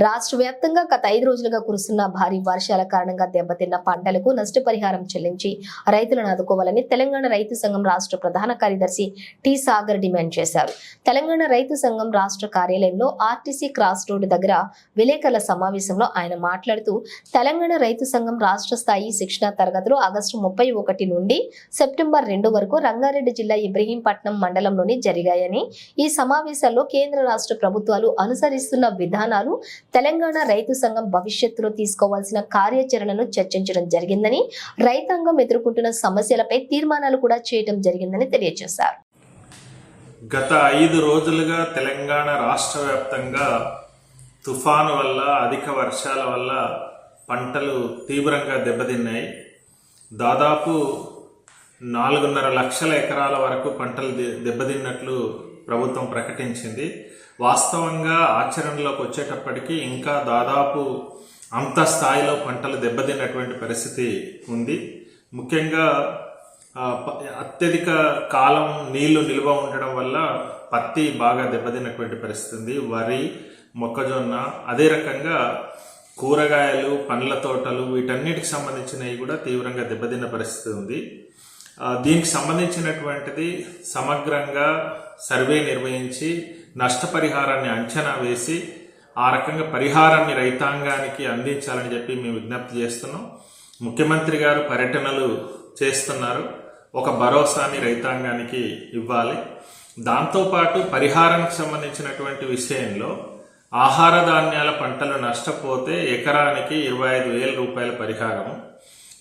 రాష్ట్ర వ్యాప్తంగా గత ఐదు రోజులుగా కురుస్తున్న భారీ వర్షాల కారణంగా దెబ్బతిన్న పంటలకు నష్టపరిహారం చెల్లించి రైతులను ఆదుకోవాలని తెలంగాణ రైతు సంఘం రాష్ట్ర ప్రధాన కార్యదర్శి టి సాగర్ డిమాండ్ చేశారు. తెలంగాణ రైతు సంఘం రాష్ట్ర కార్యాలయంలో ఆర్టీసీ క్రాస్ రోడ్డు దగ్గర విలేకరుల సమావేశంలో ఆయన మాట్లాడుతూ తెలంగాణ రైతు సంఘం రాష్ట్ర స్థాయి శిక్షణ తరగతులు ఆగస్టు ముప్పై ఒకటి నుండి సెప్టెంబర్ రెండు వరకు రంగారెడ్డి జిల్లా ఇబ్రహీంపట్నం మండలంలోని జరిగాయని ఈ సమావేశాల్లో కేంద్ర రాష్ట్ర ప్రభుత్వాలు అనుసరిస్తున్న విధానాలు తెలంగాణ రైతు సంఘం భవిష్యత్తులో తీసుకోవాల్సిన కార్యాచరణను చర్చించడం జరిగిందని రైతాంగం ఎదుర్కొంటున్న సమస్యలపై తీర్మానాలు కూడా చేయడం జరిగిందని తెలియజేశారు. గత ఐదు రోజులుగా తెలంగాణ రాష్ట్ర వ్యాప్తంగా తుఫాను వల్ల అధిక వర్షాల వల్ల పంటలు తీవ్రంగా దెబ్బతిన్నాయి. దాదాపు నాలుగున్నర లక్షల ఎకరాల వరకు పంటలు దెబ్బతిన్నట్లు ప్రభుత్వం ప్రకటించింది. వాస్తవంగా ఆచరణలోకి వచ్చేటప్పటికి ఇంకా దాదాపు అంత స్థాయిలో పంటలు దెబ్బతిన్నటువంటి పరిస్థితి ఉంది. ముఖ్యంగా అత్యధిక కాలం నీళ్ళు నిల్వ ఉండడం వల్ల పత్తి బాగా దెబ్బతిన్నటువంటి పరిస్థితి ఉంది. వరి మొక్కజొన్న అదే రకంగా కూరగాయలు పండ్ల తోటలు వీటన్నిటికి సంబంధించినవి కూడా తీవ్రంగా దెబ్బతిన్న పరిస్థితి ఉంది. దీనికి సంబంధించినటువంటిది సమగ్రంగా సర్వే నిర్వహించి నష్టపరిహారాన్ని అంచనా వేసి ఆ రకంగా పరిహారాన్ని రైతాంగానికి అందించాలని చెప్పి మేము విజ్ఞప్తి చేస్తున్నాం. ముఖ్యమంత్రి గారు పర్యటనలు చేస్తున్నారు. ఒక భరోసాని రైతాంగానికి ఇవ్వాలి. దాంతోపాటు పరిహారానికి సంబంధించినటువంటి విషయంలో ఆహార ధాన్యాల పంటలు నష్టపోతే ఎకరానికి ఇరవై ఐదు వేల రూపాయల పరిహారం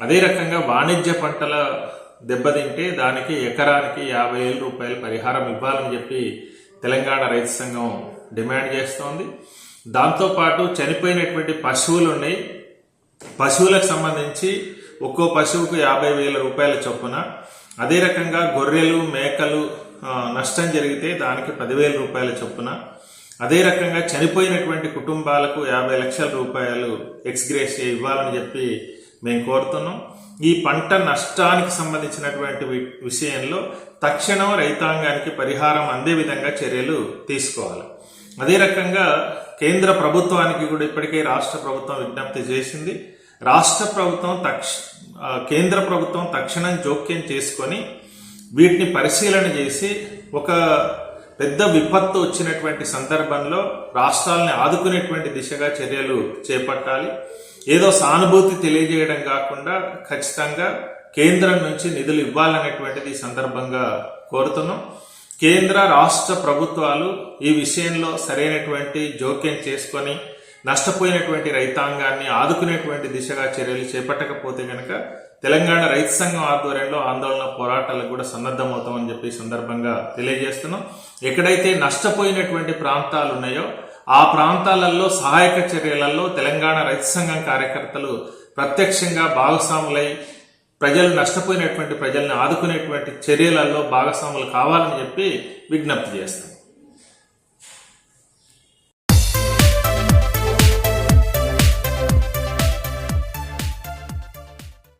అదే రకంగా వాణిజ్య పంటల దెబ్బతింటే దానికి ఎకరానికి యాభై వేల రూపాయల పరిహారం ఇవ్వాలని చెప్పి తెలంగాణ రైతు సంఘం డిమాండ్ చేస్తోంది. దాంతోపాటు చనిపోయినటువంటి పశువులు ఉన్నాయి. పశువులకు సంబంధించి ఒక్కో పశువుకు యాభై వేల రూపాయల చొప్పున. అదే రకంగా గొర్రెలు మేకలు నష్టం జరిగితే దానికి పదివేల రూపాయల చొప్పున. అదే రకంగా చనిపోయినటువంటి కుటుంబాలకు యాభై లక్షల రూపాయలు ఎక్స్గ్రేస్ ఇవ్వాలని చెప్పి మేము కోరుతున్నాం. ఈ పంట నష్టానికి సంబంధించినటువంటి వి- విషయంలో తక్షణం రైతాంగానికి పరిహారం అందే విధంగా చర్యలు తీసుకోవాలి. అదే రకంగా కేంద్ర ప్రభుత్వానికి కూడా ఇప్పటికే రాష్ట్ర ప్రభుత్వం విజ్ఞప్తి చేసింది. రాష్ట్ర ప్రభుత్వం తక్ష కేంద్ర ప్రభుత్వం తక్షణం జోక్యం చేసుకొని వీటిని పరిశీలన చేసి ఒక పెద్ద విపత్తు వచ్చినటువంటి సందర్భంలో రాష్ట్రాలని ఆదుకునేటువంటి దిశగా చర్యలు చేపట్టాలి. ఏదో సానుభూతి తెలియజేయడం కాకుండా ఖచ్చితంగా కేంద్రం నుంచి నిధులు ఇవ్వాలనేటువంటిది సందర్భంగా కోరుతున్నాం. కేంద్ర రాష్ట్ర ప్రభుత్వాలు ఈ విషయంలో సరైనటువంటి జోక్యం చేసుకొని నష్టపోయినటువంటి రైతాంగాన్ని ఆదుకునేటువంటి దిశగా చర్యలు చేపట్టకపోతే కనుక తెలంగాణ రైతు సంఘం ఆధ్వర్యంలో ఆందోళన పోరాటాలకు కూడా సన్నద్ధమవుతామని చెప్పి సందర్భంగా తెలియజేస్తున్నాం. ఎక్కడైతే నష్టపోయినటువంటి ప్రాంతాలు ఉన్నాయో ఆ ప్రాంతాలలో సహాయక చర్యలలో తెలంగాణ రైతు సంఘం కార్యకర్తలు ప్రత్యక్షంగా భాగస్వాములై ప్రజలు నష్టపోయినటువంటి ప్రజల్ని ఆదుకునేటువంటి చర్యలలో భాగస్వాములు కావాలని చెప్పి విజ్ఞప్తి చేస్తాం.